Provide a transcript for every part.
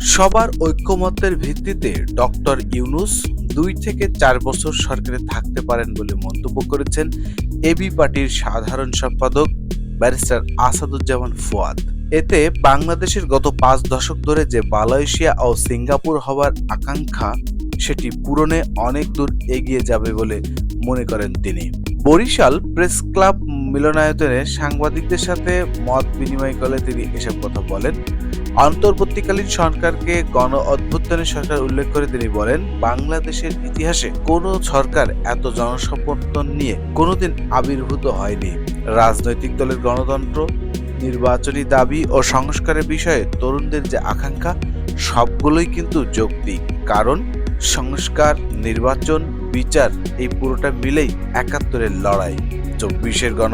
সবার ঐক্যমত্যের ভিত্তিতে ডক্টর ইউনুস দুই থেকে চার বছর সরকারে থাকতে পারেন বলে মন্তব্য করেছেন এবি পার্টির সাধারণ সম্পাদক ব্যারিস্টার আসাদুজ্জামান ফুয়াদ। এতে বাংলাদেশের গত পাঁচ দশক ধরে যে মালয়েশিয়া ও সিঙ্গাপুর হওয়ার আকাঙ্ক্ষা, সেটি পূরণে অনেক দূর এগিয়ে যাবে বলে মনে করেন তিনি। বরিশাল প্রেস ক্লাব মিলনায়তনে সাংবাদিকদের সাথে মত বিনিময় করে তিনি এসব কথা বলেন। অন্তর্বর্তীকালীন সরকারকে গণ অভ্যুত্থানের সরকার উল্লেখ করে তিনি বলেন, বাংলাদেশের ইতিহাসে কোনো সরকার এত জনসমর্থন নিয়ে কোনোদিন আবির্ভূত হয়নি। রাজনৈতিক দলের গণতন্ত্র, নির্বাচনী দাবি ও সংস্কারের বিষয়ে তরুণদের যে আকাঙ্ক্ষা, সবগুলোই কিন্তু যৌক্তিক। কারণ সংস্কার, নির্বাচন, বিচার, এই পুরোটা মিলেই একাত্তরের লড়াই। চব্বিশের গণ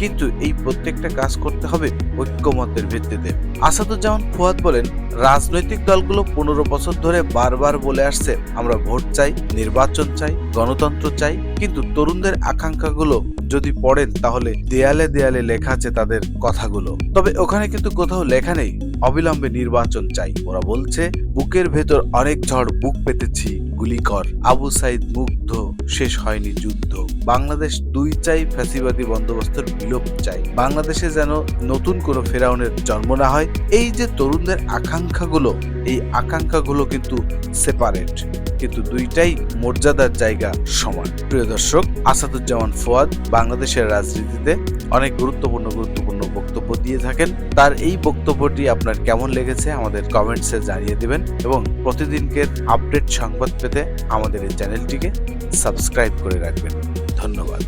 কিন্তু এই প্রত্যেকটা কাজ করতে হবে ঐক্যমতের ভিত্তিতে। আসাদুজ্জামান ফুয়াদ বলেন, রাজনৈতিক দলগুলো পনেরো বছর ধরে বারবার বলে আসছে, আমরা ভোট চাই, নির্বাচন চাই, গণতন্ত্র চাই, কিন্তু তরুণদের আকাঙ্ক্ষাগুলো যদি পড়েন, তাহলে দেয়ালে দেয়ালে লেখা আছে তাদের কথাগুলো। তবে ওখানে কিন্তু কোথাও লেখা নেই, অবিলম্বে নির্বাচন চাই। ওরা বলছে, বুকের ভেতর অনেক ঝড়, বুক পেতেছি। গুলি কর আবু সাইদ মুগ্ধ, শেষ হয়নি যুদ্ধ। বাংলাদেশ দুই চাই ফ্যাসিবাদী বন্দোবস্তের বিলোপ চাই। বাংলাদেশে যেন নতুন কোনো ফেরাউনের জন্ম না হয়, এই যে তরুণদের আকাঙ্ক্ষাগুলো, এই আকাঙ্ক্ষাগুলো কিন্তু সেপারেট কিন্তু দুইটাই মর্যাদার জায়গা সমান। প্রিয় দর্শক, আসাদুজ্জামান ফুয়াদ বাংলাদেশের রাজনীতিতে অনেক গুরুত্বপূর্ণ গুরুত্বপূর্ণ বক্তব্য দিয়ে থাকেন। তার এই বক্তব্যটি আপনার কেমন লেগেছে আমাদের কমেন্টসে জানিয়ে দিবেন এবং প্রতিদিনকের আপডেট সংবাদ পেতে আমাদের এই চ্যানেলটিকে সাবস্ক্রাইব করে রাখবেন। ধন্যবাদ।